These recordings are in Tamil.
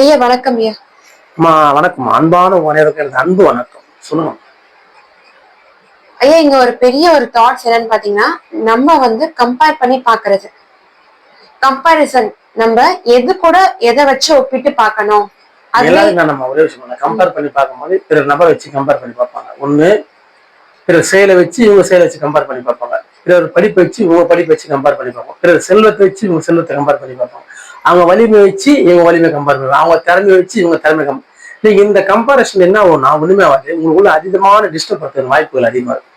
ஐயா வணக்கம் ஐயா. அம்மா வணக்கம். அன்பான உணவுக்கு எனது அன்பு வணக்கம். சொல்லுங்க. ஐயா இங்க ஒரு பெரிய ஒரு தாட்ஸ் என்னன்னு பாத்தீங்கன்னா நம்ம வந்து கம்பேர் பண்ணி பாக்குறது. கம்பாரிசன் நம்ம எது கூட எதை வச்சு ஒப்பிட்டு பார்க்கணும்? எல்லாரும் நம்ம ஒரே விஷயம் கம்பேர் பண்ணி பார்க்கும்போது பிற நபரை வச்சு கம்பேர் பண்ணி பார்ப்பாங்க. ஒண்ணு பிறர் செயலை வச்சு இவங்க செயலை வச்சு கம்பேர் பண்ணி பார்ப்பாங்க. பிறர் படிப்பை வச்சு இவங்க படிப்பை வச்சு கம்பேர் பண்ணி பார்ப்பாங்க. பிறர் செல்வத்தை வச்சு இவங்க செல்வத்தை கம்பேர் பண்ணி பார்ப்பாங்க. அவங்க வலிமை வச்சு இவங்க வலிமை கம்பேர் பண்ணுவாங்க அவங்க திறமையை வச்சு இவங்க திறமை கம் நீங்க இந்த கம்பாரிசன் என்ன ஆகும்னா ஒண்ணுமே ஆகாது உங்களுக்குள்ள அதிகமான டிஸ்டர்ப் பண்ணுறது வாய்ப்புகள் அதிகமா இருக்கு.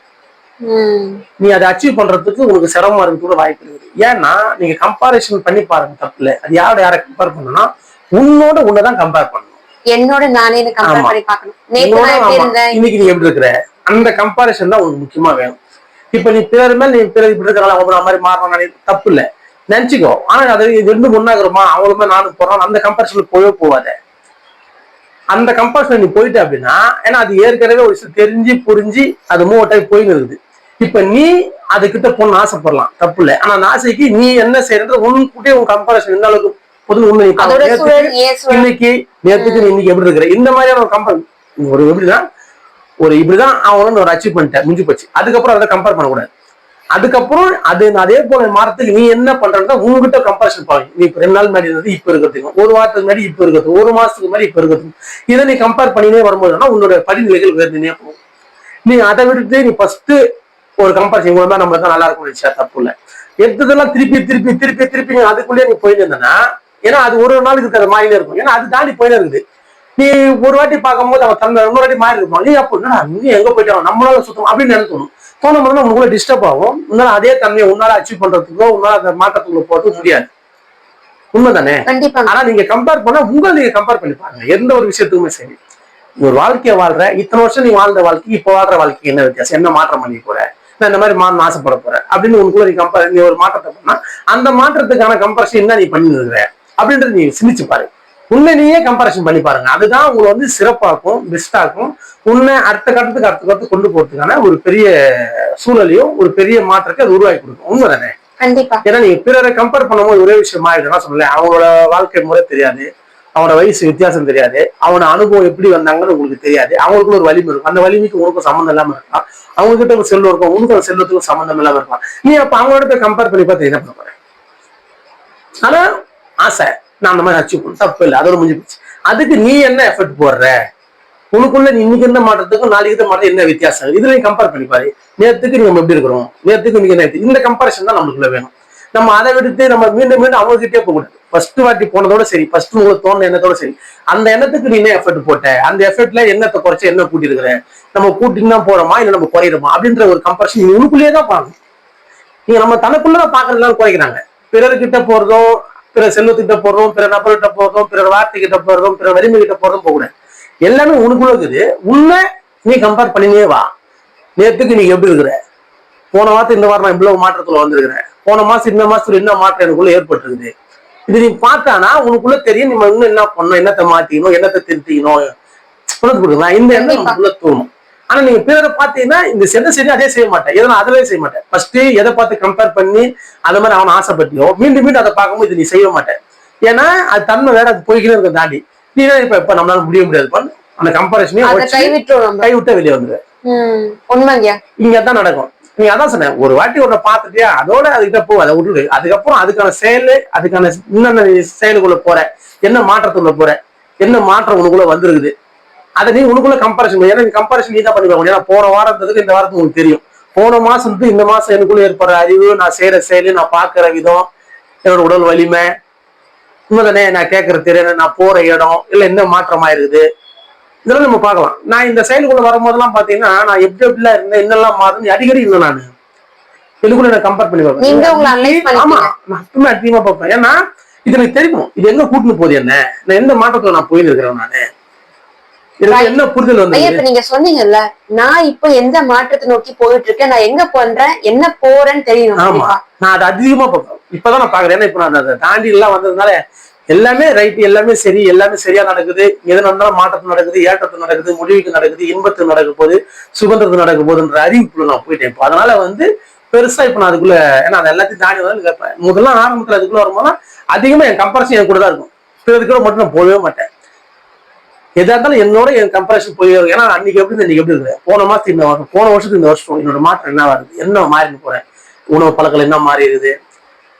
ம், நீ அதை அச்சீவ் பண்றதுக்கு உங்களுக்கு சிரமமா இருக்கு கூட வாய்ப்பு இருக்குது. ஏன்னா நீங்க கம்பாரிசன் பண்ணி பாருங்க தப்புல அது யாரோட யாரை கம்பேர் பண்ணணும்னா உன்னோட உன்னதான் கம்பேர் பண்ணணும். என்னோட நானே கம்பேர். பண்ணி பார்க்கணும். இன்னைக்கு நீ எப்படி இருக்கிற? அந்த கம்பாரிசன் தான் உங்களுக்கு முக்கியமா வேணும். இப்ப நீ பிறர் மேல நீ பிறர் இப்படி இருக்கிறாங்க அவங்க மாதிரி மாறணும் தப்பு இல்ல நினைச்சுக்கோ. ஆனா அது இது ரெண்டு ஒன்னாகிறோமா அவங்களுமே நானும் போறோம். அந்த கம்பாரிசன் போயவே போவாத அந்த கம்பாரிசன் நீ போயிட்ட அப்படின்னா ஏன்னா அது ஏற்கனவே ஒரு விஷயம் தெரிஞ்சு புரிஞ்சு அது மூவ் போயின்னு இருக்குது. இப்ப நீ அதுகிட்ட போகணும்னு ஆசைப்படலாம். தப்பு இல்ல. ஆனா அந்த ஆசைக்கு நீ என்ன செய்யறது உன்கிட்டே உன் கம்பாரிசன் எந்த அளவுக்கு பொது உண்மை இன்னைக்கு நேத்துக்கு நீ இன்னைக்கு எப்படி இருக்கிற? இந்த மாதிரியான ஒரு கம்பேர் ஒரு எப்படின்னா ஒரு இப்படிதான் அவங்களும் ஒரு அச்சீவ் பண்ணிட்டேன் முடிஞ்சு போச்சு. அதுக்கப்புறம் அதை கம்பேர் பண்ணக்கூடாது. அதுக்கப்புறம் அது அதே போல மாறத்துக்கு நீ என்ன பண்றதுனா உங்ககிட்ட கம்பேரிசன் பாருங்க நீ ரெண்டு நாள் முன்னாடி இருந்தது இப்ப இருக்கிறதுக்கும் ஒரு வாரத்துக்கு முன்னாடி இப்ப இருக்கிறது. ஒரு மாசத்துக்கு முன்னாடி இப்ப இருக்கிறது. இதை நீ கம்பேர் பண்ணினே வரும்போதுனா உன்னோட படிநிலைகள் உயர்ந்துனே போகும். நீ அதை விட்டுட்டு நீ ஃபர்ஸ்ட் ஒரு கம்பேரிசன் மூலமா நம்ம தான் நல்லா இருக்கும் நினைச்சா தப்பு இல்லை. எடுத்ததெல்லாம் திருப்பி திருப்பி திருப்பி திருப்பி நீ அதுக்குள்ளேயே நீ போயிட்டு இருந்தேன்னா ஏன்னா அது ஒரு ஒரு நாளுக்கு இருக்கிற மாதிரியே இருக்கும். ஏன்னா அது தாண்டி போயிட்டு இருக்குது. நீ ஒரு வாட்டி பார்க்கும்போது அவன் தந்தை இன்னொரு வாட்டி மாறி இருப்பான் நீ அப்போ என்னடா நீ எங்க போயிட்டு நம்மளால சுத்தம் அப்படின்னு நினைக்கணும். தோணும் போது உங்களுக்குள்ள டிஸ்டர்ப் ஆகும். உன்னால அதே தன்மையை உன்னால அச்சீவ் பண்றதுக்கோ உன்னால அந்த மாற்றத்துக்குள்ள போறதுக்கு முடியாது. உண்மைதானே? கண்டிப்பா. ஆனா நீங்க கம்பேர் பண்ணா உங்களை நீங்க கம்பேர் பண்ணி பாருங்க. எந்த ஒரு விஷயத்துக்குமே சரி. நீ ஒரு வாழ்க்கைய வாழ்ற இத்தனை வருஷம் நீ வாழ்ந்த வாழ்க்கை இப்போ வாழ்ற வாழ்க்கைக்கு என்ன வித்தியாசம்? என்ன மாற்றம் பண்ணி போற? நான் இந்த மாதிரி மாறணும் ஆசைப்பட போறேன். அப்படின்னு உனக்குள்ள நீ கம்பேர் நீ ஒரு மாற்றத்தை பண்ணா அந்த மாற்றத்துக்கான கம்பேரிசன் என்ன நீ பண்ணி இருக்கிற அப்படின்றது நீ சிந்திச்சு பாரு. உன்னை நீயே கம்பேரிசன் பண்ணி பாருங்க. அதுதான் உங்களை வந்து சிறப்பாக்கும் பெஸ்டாக்கும் உன்னை அடுத்த கட்டத்துக்கு அடுத்த கட்டத்துக்கு கொண்டு போறதுக்கான ஒரு பெரிய சூழலையும் ஒரு பெரிய மாற்றத்தை அது உருவாக்கி கொடுக்கும். உண்மைதானே? கண்டிப்பா. ஏன்னா நீங்க பிறரை கம்பேர் பண்ணும்போது ஒரே விஷயம் ஆயிடும்னா சொல்லல அவங்களோட வாழ்க்கை முறை தெரியாது. அவனோட வயசு வித்தியாசம் தெரியாது. அவனோட அனுபவம் எப்படி வந்தாங்கன்னு உங்களுக்கு தெரியாது. அவங்களுக்குள்ள ஒரு வலிமை இருக்கும். அந்த வலிமைக்கு உனக்கும் சம்மந்தம் இல்லாம இருக்கலாம். அவங்க கிட்ட ஒரு செல்வம் இருக்கும் உனக்கு செல்வத்துக்கும் சம்மந்தம் இல்லாம இருக்கலாம். நீ அப்ப அவங்களோட கம்பேர் பண்ணி பார்த்து என்ன பண்ண போற? ஆனா ஆசை. நான் அந்த மாதிரி அச்சீவ் பண்ண தப்பு இல்லை. அதோட முடிஞ்சு போச்சு அதுக்கு நீ என்ன எஃபர்ட் போடுற? உனக்குள்ள இன்னைக்கு இருந்த மாற்றத்துக்கும் நாளைக்கு இருந்த மாற்றம் என்ன வித்தியாசம்? இதுல நீ கம்பேர் பண்ணி பாரு. நேரத்துக்கு நம்ம எப்படி இருக்கிறோம்? நேரத்துக்கு இன்னைக்கு என்ன இந்த கம்பேரிசன் தான் நம்மளுக்குள்ள வேணும். நம்ம அதை விடுத்து நம்ம மீண்டும் மீண்டும் அவங்ககிட்டே போக போகக்கூடாது ஃபர்ஸ்ட் வாட்டி போனதோட சரி. ஃபர்ஸ்ட் உங்களுக்கு தோணுன எண்ணத்தோட சரி. அந்த எண்ணத்துக்கு நீ என்ன எஃபர்ட் போட்ட? அந்த எஃபர்ட்ல எண்ணத்தை குறைச்ச என்ன கூட்டிருக்கிற நம்ம கூட்டின்னு தான் போறோமா? இல்ல நம்ம குறையிறோமா? அப்படின்ற ஒரு கம்பேரிசன் நீ உனக்குள்ளேயே தான் பாருங்க நீங்க நம்ம தனக்குள்ளதான் பாக்குறதுலாம் குறைக்கிறாங்க. பிறர்கிட்ட போறதோ பிற செல்வத்துக்கிட்ட போறதும் பிற நபர்கிட்ட போறதும் பிறர் வார்த்தை கிட்ட போறதும் பிற வலிமை கிட்ட போறதும் போகக்கூடாது. எல்லாமே உனக்குள்ள இருக்குது உன்னை நீ கம்பேர் பண்ணினே வா. நேத்துக்கு நீ எப்படி இருக்கிற? போன வாரத்து இந்த வாரம் நான் இவ்வளவு மாற்றத்துல வந்திருக்கிறேன். போன மாசம் இந்த மாசத்துல என்ன மாற்றம் எனக்குள்ள ஏற்பட்டிருக்குது? இது நீ பார்த்தானா உனக்குள்ள தெரியும் நம்ம இன்னும் என்ன பண்ணணும் என்னத்தை மாத்திக்கணும் என்னத்தை திருத்திக்கணும்? புரிஞ்சு கொடுக்கலாம் இந்த எண்ணம். நமக்குள்ள தோணும். ஆனா நீங்க பிறரை பார்த்தீங்கன்னா இந்த செதை சரி அதே செய்ய மாட்டேன். எதை நான் அதிலே செய்ய மாட்டேன். ஃபர்ஸ்ட் எதை பார்த்து கம்பேர் பண்ணி அந்த மாதிரி அவன் ஆசைப்பட்டியோ மீண்டும் மீண்டும் அதை பார்க்கும்போது இது நீ செய்ய மாட்டேன். ஏன்னா அது தன்மை வேற அது போய்க்கினே இருக்க தாண்டி. நீ இப்ப இப்ப நம்மளால முடிய முடியாது அந்த கம்பேரிசனே அதை கைவிட்டுரும் நம்ம. கை விட்டு வெளியே வந்துரு. ம் உண்மைங்கய்யா. இங்க தான் நடக்கும். நீ அதான் சொன்னேன் ஒரு வாட்டி ஒன்றை பார்த்துட்டியா அதோட அதுக்கிட்ட போ அதை விட்டுடு அதுக்கப்புறம் அதுக்கான செயல் அதுக்கான என்னென்ன நீ செயலுக்குள்ள போற? என்ன மாற்றத்துக்குள்ள போற? என்ன மாற்றம் உனக்குள்ள வந்திருக்குது? அதை நீ உனக்குள்ள கம்பேரிசன் ஏன்னா நீ கம்பேரிசன் நீ தான் பண்ணி பார்க்கணும் ஏன்னா போன வாரத்துக்கு இந்த வாரத்துக்கு உங்களுக்கு தெரியும். போன மாசத்துக்கு இந்த மாசம் எனக்குள்ள ஏற்படுற அறிவு நான் செய்யற செயலு நான் பார்க்கிற விதம் என்னோட உடல் வலிமை உண்மைதானே? நான் கேட்கற திறன் நான் போற இடம் இல்ல என்ன மாற்றம் ஆயிருக்குது இதெல்லாம் நம்ம பார்க்கலாம். நான் இந்த செயலுக்குள்ள வரும்போதெல்லாம் பாத்தீங்கன்னா நான் எப்படி எப்படிலாம் இருந்தேன் என்னெல்லாம் மாறுது அடிக்கடி இல்லை நான். இதுக்குள்ள நான் கம்பேர் பண்ணி பார்ப்பேன். ஆமா நான் எப்பவுமே அதிகமா பார்ப்பேன். ஏன்னா இது எனக்கு தெரியும். இது எங்க கூட்டின்னு போகுது என்ன? நான் எந்த மாற்றத்துல நான் போயின்னு இருக்கிறேன் நானு? என்ன புரிதல் வந்து இப்ப நீங்க சொன்னீங்கல்ல நான் இப்ப எந்த மாற்றத்தை நோக்கி போயிட்டு இருக்கேன் நான் எங்க பண்றேன் என்ன போறேன்னு தெரியணும் ஆமா. நான் அதை அதிகமா பார்ப்பேன் இப்பதான் நான் பாக்குறேன் ஏன்னா இப்ப நான் அதை தாண்டி எல்லாம் வந்ததுனால எல்லாமே ரைட் எல்லாமே சரி எல்லாமே சரியா நடக்குது. எது நடந்தாலும் மாற்றத்து நடக்குது ஏற்றத்து நடக்குது முடிவுக்கு நடக்குது இன்பத்து நடக்க போகுது சுதந்திரத்து நடக்க போகுதுன்ற அறிவிப்புல நான் போயிட்டேன். இப்போ அதனால வந்து பெருசா இப்ப நான் அதுக்குள்ள ஏன்னா அது எல்லாத்தையும் தாண்டி வந்து கேட்பேன் முதல்ல ஆரம்பத்துல அதுக்குள்ள வரும்போது அதிகமா என் கம்பேரிசன் என் கூட தான் இருக்கும். பிறருக்கு மட்டும் நான் போகவே மாட்டேன். எதா இருந்தாலும் என்னோட என் கம்பேரிசன் போய் வரும். ஏன்னா அன்னைக்கு எப்படி இன்னைக்கு எப்படி இருக்கு போன மாசத்துக்கு இந்த வருஷம் போன வருஷத்துக்கு இந்த வருஷம் என்னோட மாற்றம் என்ன வருது? என்ன மாறினு போறேன்? உணவு பழக்கம் என்ன மாறி இருக்குது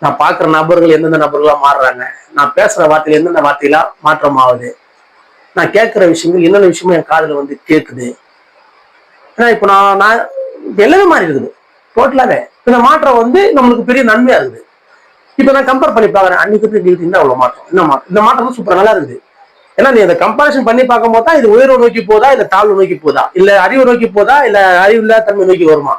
நான் பார்க்குற நபர்கள் எந்தெந்த நபர்களா மாறுறாங்க? நான் பேசுற வார்த்தையில எந்தெந்த வார்த்தையில மாற்றம் ஆகுது? நான் கேட்கிற விஷயங்கள் என்னென்ன விஷயமும் என் காதில் வந்து கேட்குது? ஏன்னா இப்போ நான் நான் எல்லாமே மாறி இருக்குது டோட்டலாவே இந்த மாற்றம் வந்து நம்மளுக்கு பெரிய நன்மையா இருக்குது. இப்போ நான் கம்பேர் பண்ணி பார்க்குறேன். அன்னைக்கு எப்படி இன்னைக்கு இந்த அவ்வளோ மாற்றம்? என்ன மாற்றம்? இந்த மாற்றம் வந்து சூப்பர் நல்லா இருக்குது. ஏன்னா நீ அந்த கம்பேரிசன் பண்ணி பார்க்கும்போது தான் இது உயர்வு நோக்கி போதா இல்ல தாழ்வு நோக்கி போதா? இல்ல அறிவு நோக்கி போதா இல்ல அறிவு இல்லாத தன்மை நோக்கி வருமா?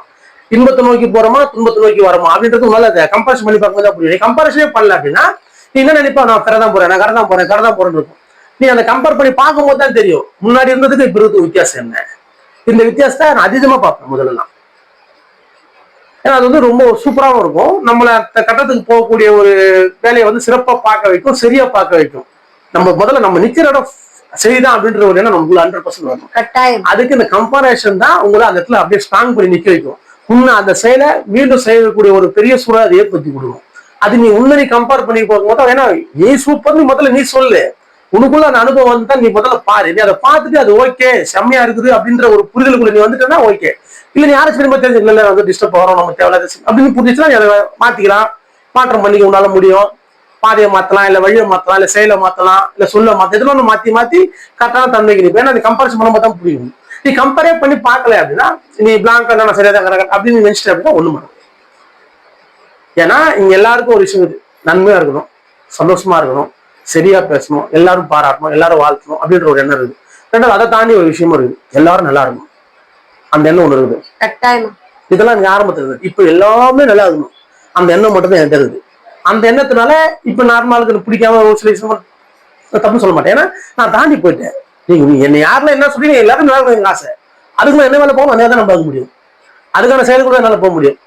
இன்பத்தை நோக்கி போறோமா துன்பத்தை நோக்கி வருமா? அப்படின்றது நல்லா அதை கம்பேரிசன் பண்ணி பார்க்கும்போது தான் புரியும். கம்பேரிசனே பண்ணல அப்படின்னா நீ என்ன நினைப்பா? நான் கரை தான் போறேன் நான் கரை தான் போறேன் கரை தான் போறேன்னு இருக்கும். நீ அந்த கம்பேர் பண்ணி பார்க்கும்போது தான் தெரியும். முன்னாடி இருந்ததுக்கு இப்ப இருக்கு வித்தியாசம் என்ன? இந்த வித்தியாசத்தை நான் அதிகமா பார்ப்பேன் முதல்ல ஏன்னா அது வந்து ரொம்ப சூப்பராகவும் இருக்கும். நம்மளை அந்த கட்டத்துக்கு போகக்கூடிய ஒரு வேலையை வந்து சிறப்பாக பார்க்க வைக்கும் சரியா பார்க்க வைக்கும். நம்ம முதல்ல நம்ம நிக்கிற இடம் சரிதான் அப்படின்ற ஒரு எண்ணம் நமக்குள்ள ஹண்ட்ரட் பர்சன்ட் வரணும். கட்டாயம். அதுக்கு இந்த கம்பேரிஷன் தான் உங்களை அந்த இடத்துல அப்படியே ஸ்ட்ராங் பண்ணி நிக்க வைக்கும். உன்னை அந்த செயலை மீண்டும் செய்யக்கூடிய ஒரு பெரிய சூழலை அதை ஏற்படுத்தி கொடுக்கும். அது நீ உன்னை நீ கம்பேர் பண்ணி போகும்போது ஏன்னா நீ சூப்பர்னு முதல்ல நீ சொல்லு. உனக்குள்ள அந்த அனுபவம் வந்து நீ முதல்ல பாரு. நீ அதை பார்த்துட்டு அது ஓகே செம்மையா இருக்குது அப்படின்ற ஒரு புரிதலுக்குள்ள நீ வந்துட்டேன்னா ஓகே இல்ல நீ யாரும் திரும்ப தெரிஞ்சு இல்ல வந்து டிஸ்டர்ப் ஆகிறோம் நம்ம தேவையில்லாத அப்படின்னு புரிஞ்சுச்சுன்னா அதை மாத்திக்கலாம். மாற்றம் பண்ணிக்க உன்னால முடியும். பாதையை மாத்தலாம் இல்ல வழியை மாத்தலாம் இல்ல செயலை மாத்தலாம் இல்ல சொல்ல மாத்த எதுவும் ஒண்ணு மாத்தி மாத்தி கரெக்டான தன்மைக்கு நீ ஏன்னா அது கம்பேரிசன் பண்ணும்போது தான் புரியும். நீ கம்பேரே பண்ணி பார்க்கல அப்படின்னா நீ பிளாங்கா நான் சரியா தான் correct அப்படின்னு நினைச்சிட்ட அப்படின்னா ஒண்ணு மாறும் ஏன்னா இங்க எல்லாருக்கும் ஒரு விஷயம் நன்மையா இருக்கணும் சந்தோஷமா இருக்கணும் சரியா பேசணும் எல்லாரும் பாராட்டணும் எல்லாரும் வாழ்த்தணும் அப்படின்ற ஒரு எண்ணம் இருக்குது ரெண்டாவது அதை தாண்டி ஒரு விஷயமும் இருக்குது எல்லாரும் நல்லா இருக்கணும். அந்த எண்ணம் ஒண்ணு இருக்குது. இதெல்லாம் இங்க ஆரம்பத்துல இருக்குது இப்போ எல்லாமே நல்லா இருக்கணும். அந்த எண்ணம் மட்டும் தான் என்கிட்ட இருக்குது. அந்த எண்ணத்தினால இப்ப நார்மலுக்கு எனக்கு பிடிக்காம ஒரு சில விஷயம் நான் தப்பு சொல்ல மாட்டேன். ஏன்னா நான் தாண்டி போயிட்டேன். நீங்க என்னை யாரெல்லாம் என்ன சொல்லி எல்லாரும் நல்லா இருக்கணும் எங்க ஆசை. அதுக்கு என்ன வேலை போகணும்? அதே தான் நம்ம பார்க்க முடியும். அதுக்கான செயல் கூட என்னால போக முடியும்.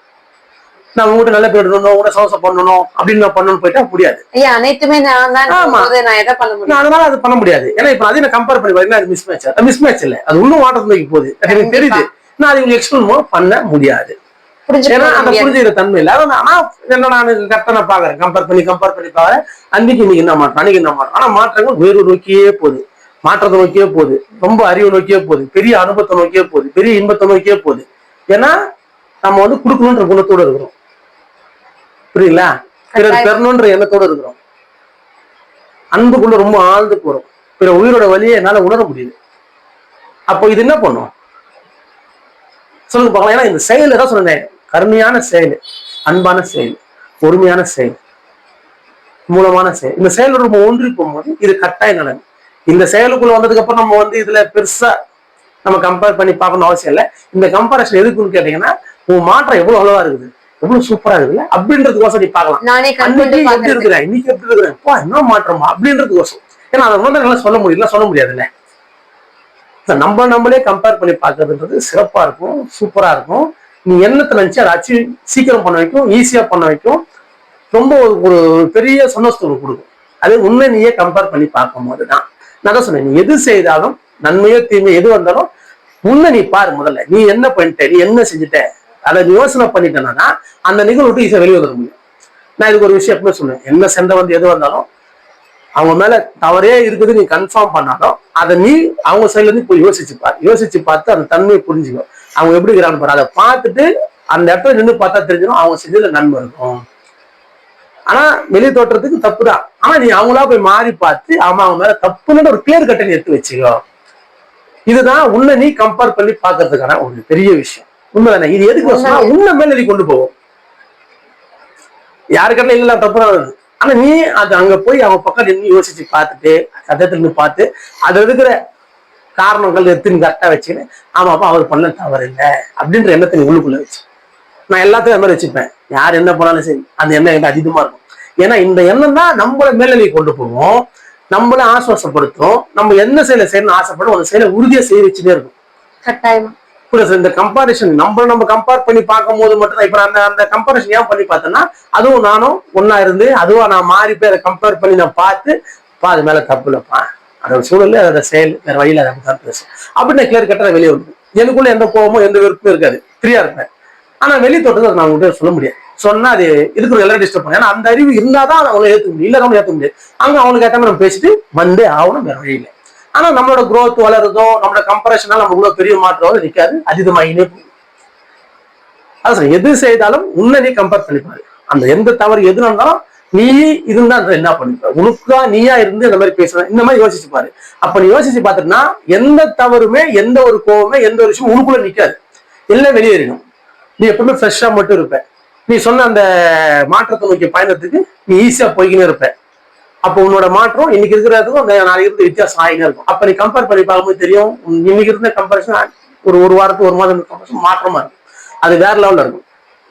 நான் உங்ககிட்ட நல்ல பேர் இருக்கணும் உங்களை சோசை பண்ணணும் அப்படின்னு நான் பண்ணணும்னு போயிட்டா முடியாது. அனைத்துமே அதனால அது பண்ண முடியாது. ஏன்னா இப்ப அதையும் நான் கம்பேர் பண்ணி பாத்தீங்கன்னா அது மிஸ் மேட்ச் அது மிஸ் மேட்ச் இல்ல. அது இன்னும் வாட்டர் போகுது. எனக்கு. தெரியுது. நான் அது உங்களுக்கு எக்ஸ்பிளைன் பண்ண முடியாது. ஏன்னா புரிஞ்சுக்க அந்த முடியாது புரிஞ்சுக்கிற தன்மை இல்ல. ஆனா என்ன நான் கரெக்டா நான் பாக்குறேன். கம்பேர் பண்ணி கம்பேர் பண்ணி பாக்குறேன். அன்னைக்கு இன்னைக்கு என்ன மாற்றம்? அன்னைக்கு என்ன மாற்றம்? ஆனா மாற்றங்கள் வேறு நோக்கியே போகுது. மாற்றத்தை நோக்கியே போகுது. ரொம்ப அறிவு நோக்கியே போகுது. பெரிய அனுபவத்தை நோக்கியே போகுது. பெரிய இன்பத்தை நோக்கியே போகுது. ஏன்னா நம்ம வந்து கொடுக்கணுன்ற குணத்தோட இருக்கிறோம். புரியுங்களா பிறர். பெறணுன்ற எண்ணத்தோட இருக்கிறோம். அன்புக்குள்ள ரொம்ப ஆழ்ந்து போறோம். பிற உயிரோட வழியை என்னால உணர முடியுது அப்போ இது என்ன பண்ணும்? சொல்லுங்க பார்க்கலாம். ஏன்னா இந்த செயல் தான் சொன்னேன் கருமையான செயல் அன்பான செயல் பொறுமையான செயல் மூலமான செயல். இந்த செயலோட நம்ம ஒன்றி போகும்போது இது கட்டாயம் நடக்கும் இந்த செயலுக்குள்ள வந்ததுக்கு அப்புறம் நம்ம வந்து இதுல பெருசா நம்ம கம்பேர் பண்ணி பார்க்கணும் அவசியம் இல்லை. இந்த கம்பேரிசன் எதுக்குன்னு கேட்டீங்கன்னா உன் மாற்றம் எவ்வளவு அளவா இருக்குது எவ்வளவு சூப்பரா இருக்குல்ல அப்படின்றதுக்கோசம் நீ பார்க்கலாம். அன்னைக்கு எப்படி இருக்கிறேன் இன்னைக்கு எப்படி இருக்கிறேன் பா என்ன மாற்றமா? அப்படின்றதுக்கோசம். ஏன்னா அதை வந்து சொல்ல முடியல சொல்ல முடியாதுல்ல இப்ப நம்ம நம்மளே கம்பேர் பண்ணி பார்க்கறதுன்றது சிறப்பா இருக்கும் சூப்பரா இருக்கும். நீ எண்ணத்தை நினச்சி அதை அச்சீவ் சீக்கிரம் பண்ண வைக்கும் ஈஸியா பண்ண வைக்கும். ரொம்ப ஒரு- ஒரு பெரிய சந்தோஷத்தை கொடுக்கும். அது உண்மை நீயே கம்பேர் பண்ணி பார்க்கும்போது தான் நான் தான் சொன்னேன் நீ எது செய்தாலும் நன்மையோ தீமையோ எது வந்தாலும் உன்னை நீ பாரு முதல்ல. நீ என்ன பண்ணிட்ட நீ என்ன செஞ்சுட்ட? அதை யோசனை பண்ணிட்டேன்னா அந்த நிகழ்வு விட்டு வெளியே வர முடியும். நான் இதுக்கு ஒரு விஷயம் எப்பவுமே சொல்லுவேன் என்ன சென்ற வந்து எது வந்தாலும் அவங்க மேல தவறே இருக்குது நீ கன்ஃபார்ம் பண்ணாலும் அதை நீ அவங்க சைட்ல இருந்து போய் யோசிச்சு பாரு. யோசிச்சு பார்த்து அந்த தன்மையை புரிஞ்சுக்கோ. அவங்க எப்படி இருக்கிறான்னு பாரு. அதை பார்த்துட்டு அந்த இடத்துல நின்று பார்த்தா தெரிஞ்சிடும் அவங்க செஞ்சதுல நன்மை இருக்கும். ஆனா வெளி தோற்றத்துக்கு தப்பு தான் ஆனா நீ அவங்களா போய் மாறி பார்த்து ஆமா அவங்க மேல தப்புன்னு ஒரு கிளியர் கட்டை எடுத்து வச்சுக்கோ. இதுதான் உன்னை நீ கம்பேர் பண்ணி பாக்குறதுக்கான ஒரு பெரிய விஷயம். உண்மைதானே? இது எதுக்கு சொன்னா உன்னை மேல நீ கொண்டு போகும். யாருக்கிட்ட இல்ல தப்பு தான் ஆனா நீ அது அங்க போய் அவங்க பக்கம் நின்று யோசிச்சு பார்த்துட்டு சத்தத்துல இருந்து பார்த்து அது இருக்கிற காரணங்கள் எடுத்து நீ கரெக்டா வச்சுக்கின்னு ஆமாப்பா அவர் பண்ண தவறு இல்லை அப்படின்ற எண்ணத்தை நீ உள்ளுக்குள்ள வச்சு. நான் எல்லாத்தையும் அது மாதிரி வச்சுப்பேன். யார் என்ன பண்ணாலும் சரி அந்த எண்ணம் என்கிட்ட அதிகமா இருக்கும். ஏன்னா இந்த எண்ணம் தான் நம்மள மேல நீ கொண்டு போவோம் நம்மள ஆசுவாசப்படுத்தும். நம்ம என்ன செயலை செய்யணும்னு ஆசைப்படும் அந்த செயலை உறுதியா செய்ய வச்சுட்டே இருக்கும். கட்டாயமா. புரியுது இந்த கம்பாரிஷன் நம்ம நம்ம கம்பேர் பண்ணி பார்க்கும் போது மட்டும் இப்ப அந்த அந்த கம்பாரிஷன் ஏன் பண்ணி பார்த்தேன்னா அதுவும் நானும் ஒண்ணா இருந்து அதுவா நான் மாறி போய் அதை கம்பேர் பண்ணி நான் பார்த்து பா அது மேல தப்பு இல்லப்பா. அதோட சூழல் அதோட செயல் வேற வழியில அதை தான் பேசும். அப்படின்னு கிளியர் கட்டா வெளியே வந்து எனக்குள்ள எந்த கோவமோ எந்த வெறுப்பும் இருக்காது. ஃப்ரீயா இருப்பேன். ஆனா வெளி தோட்டத்தை நான் உங்கள்கிட்ட சொல்ல முடியாது. சொன்னா அது இருக்கிற எல்லாரும் டிஸ்டர்ப் பண்ண? ஏன்னா அந்த அறிவு இருந்தாதான் அதை அவங்களை ஏத்துக்க முடியும். இல்லை நம்ம ஏத்துக்க முடியாது. அங்க அவங்களுக்கு ஏற்ற மாதிரி நம்ம பேசிட்டு வந்தே ஆகணும் வேற வழியில ஆனா நம்மளோட குரோத் வளருதோ நம்மளோட கம்பரேஷனால நம்ம உள்ள பெரிய மாற்றம் நிற்காது அதிகமாகினே போகும். அதான் எது செய்தாலும் உன்னை கம்பேர் பண்ணிப்பாரு. அந்த எந்த தவறு எது நடந்தாலும் நீ இருந்தா அதை என்ன பண்ணிப்ப உனக்கா நீயா இருந்து இந்த மாதிரி பேசுற இந்த மாதிரி யோசிச்சு பாரு. அப்ப நீ யோசிச்சு பார்த்துட்டுனா எந்த தவறுமே எந்த ஒரு கோவமே எந்த ஒரு விஷயம் உனக்குள்ள நிக்காது. எல்லாம் வெளியேறிடும் நீ எப்பவுமே ஃப்ரெஷ்ஷா மட்டும் இருப்ப. நீ சொன்ன அந்த மாற்றத்தை நோக்கி பயணத்துக்கு நீ ஈஸியா போய்க்கினே இருப்ப. அப்போ உன்னோட மாற்றம் இன்னைக்கு இருக்கிறதுக்கும் அந்த நாளைக்கு இருந்து வித்தியாசம் ஆகினே இருக்கும். அப்ப நீ கம்பேர் பண்ணி பார்க்கும்போது தெரியும் இன்னைக்கு இருந்த கம்பேரிசன் ஒரு ஒரு வாரத்துக்கு ஒரு மாதம் comparison மாற்றமா இருக்கும். அது வேற லெவல்ல இருக்கும்.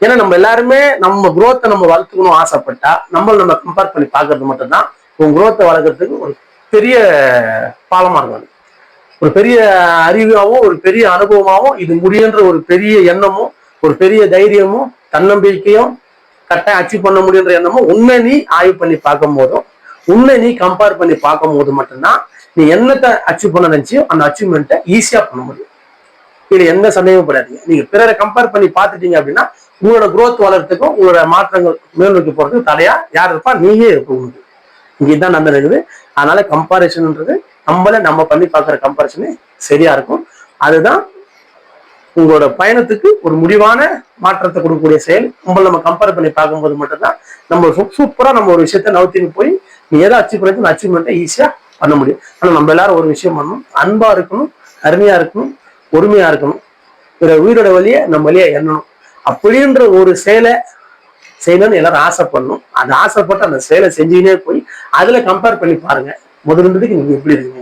ஏன்னா நம்ம எல்லாருமே நம்ம குரோத்தை நம்ம வளர்த்துக்கணும் ஆசைப்பட்டா நம்ம நம்ம கம்பேர் பண்ணி பார்க்கறது மட்டும்தான். உன் குரோத்தை வளர்க்கறதுக்கு ஒரு பெரிய பாலமா இருக்கும் ஒரு பெரிய அறிவாகவும் ஒரு பெரிய அனுபவமாவும் இது முடியுன்ற ஒரு பெரிய எண்ணமும் ஒரு பெரிய தைரியமும் தன்னம்பிக்கையும் கரெக்டாக அச்சீவ் பண்ண முடியுன்ற எண்ணமும் உன்னை நீ ஆய்வு பண்ணி பார்க்கும் போதும் உன்னை நீ கம்பேர் பண்ணி பார்க்கும் போது மட்டும்தான் நீ என்னத்தை அச்சீவ் பண்ண நினைச்சியோ அந்த அச்சீவ்மெண்ட்டை ஈஸியா பண்ண முடியும். இது எந்த சந்தேகமும் படாதீங்க. நீங்க பிறரை கம்பேர் பண்ணி பார்த்துட்டீங்க அப்படின்னா உங்களோட குரோத் வளர்த்துக்கும் உங்களோட மாற்றங்கள் மேல் நோக்கி போறதுக்கு தடையா யார் இருப்பா? நீயே இருப்ப உங்களுக்கு இங்கே தான் நடந்து இருக்குது அதனால கம்பாரிசன்ன்றது நம்மள நம்ம பண்ணி பார்க்குற கம்பாரிசனே சரியா இருக்கும். அதுதான் உங்களோட பயணத்துக்கு ஒரு முடிவான மாற்றத்தை கொடுக்கக்கூடிய செயல். நம்மள நம்ம கம்பேர் பண்ணி பார்க்கும்போது மட்டும்தான் நம்ம சூப்பரா நம்ம ஒரு விஷயத்த நவுத்தின்னு போய் நீ எதை அச்சீவ் பண்ணி அச்சீவ்மெண்ட்டை ஈஸியா பண்ண முடியும். ஆனா நம்ம எல்லாரும் ஒரு விஷயம் பண்ணணும். அன்பா இருக்கணும் அருமையா இருக்கணும் பொறுமையா இருக்கணும். பிற உயிரோட வழியை நம்ம வழியா எண்ணணும். அப்படின்ற ஒரு செயலை செய்யணும்னு எல்லாரும் ஆசைப்படணும். அந்த ஆசைப்பட்டு அந்த செயலை செஞ்சுக்கினே போய் அதுல கம்பேர் பண்ணி பாருங்க. முதல்ன்றதுக்கு நீங்க எப்படி இருக்கீங்க?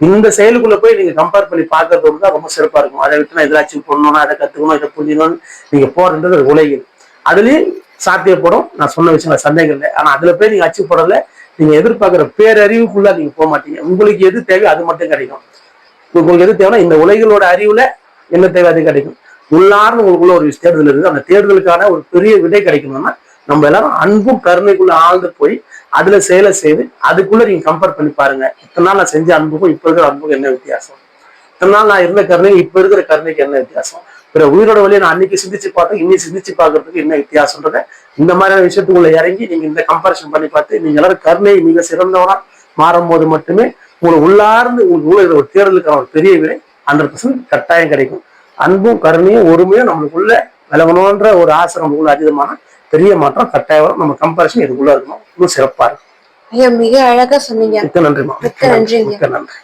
இந்த செயலுக்குள்ள போய் நீங்க கம்பேர் பண்ணி பார்க்கறது தான் ரொம்ப சிறப்பா இருக்கும். அதை விட்டு நான் இதில் அச்சீவ் பண்ணணும் அதை கத்துக்கணும் இதை புரிஞ்சுக்கணும்னு நீங்க போறதுன்றது ஒரு உலகில் அதுலயும் சாத்தியப்படும். நான் சொன்ன விஷயம் சந்தேகம் இல்லை. ஆனா அதுல போய் நீங்க அச்சீவ் பண்ணல நீங்க எதிர்பார்க்குற பேரறிவுக்குள்ள நீங்க போக மாட்டீங்க. உங்களுக்கு எது தேவையோ அது மட்டும் கிடைக்கும். உங்களுக்கு எது தேவைன்னா இந்த உலகிலோட அறிவுல என்ன தேவை அது கிடைக்கும். உள்ளார்ந்து உங்களுக்குள்ள ஒரு தேர்தல் இருக்குது. அந்த தேர்தலுக்கான ஒரு பெரிய விதை கிடைக்கணும்னா நம்ம. எல்லாரும் அன்பும் கருணைக்குள்ள ஆழ்ந்து போய் அதுல செயலை செய்து அதுக்குள்ள நீங்க கம்பேர் பண்ணி பாருங்க. இத்தனை நாள் நான் செஞ்ச அன்புக்கும் இப்ப இருக்கிற அன்புக்கும் என்ன வித்தியாசம்? இத்தனை நாள் நான் இருந்த கருணை இப்ப இருக்கிற கருணைக்கு என்ன வித்தியாசம்? பிற உயிரோட வழியை நான் அன்னைக்கு சிந்திச்சு பார்த்தேன் இன்னைக்கு சிந்திச்சு பாக்குறதுக்கு என்ன வித்தியாசம்ன்றத இந்த மாதிரியான விஷயத்துக்குள்ள இறங்கி நீங்க இந்த கம்பேரிசன் பண்ணி பார்த்து நீங்க எல்லாரும் கருணை மிக சிறந்தவனா மாறும் போது மட்டுமே உங்களை உள்ளார்ந்து உங்களுக்கு ஒரு தேர்தலுக்கான ஒரு பெரிய விலை ஹண்ட்ரட் பர்சன்ட் கட்டாயம் கிடைக்கும். அன்பும் கருணையும் ஒருமையும் நம்மளுக்குள்ள விலகணுன்ற ஒரு ஆசை நம்மளுக்குள்ள அதிகமான பெரிய மாற்றம் கட்டாயம் நம்ம கம்பேரிசன் இதுக்குள்ள இருக்கணும். இன்னும் சிறப்பா இருக்கும். ஐயா மிக அழகா சொன்னீங்க. மிக்க நன்றிமா மிக்க நன்றிங்க. மிக்க நன்றி.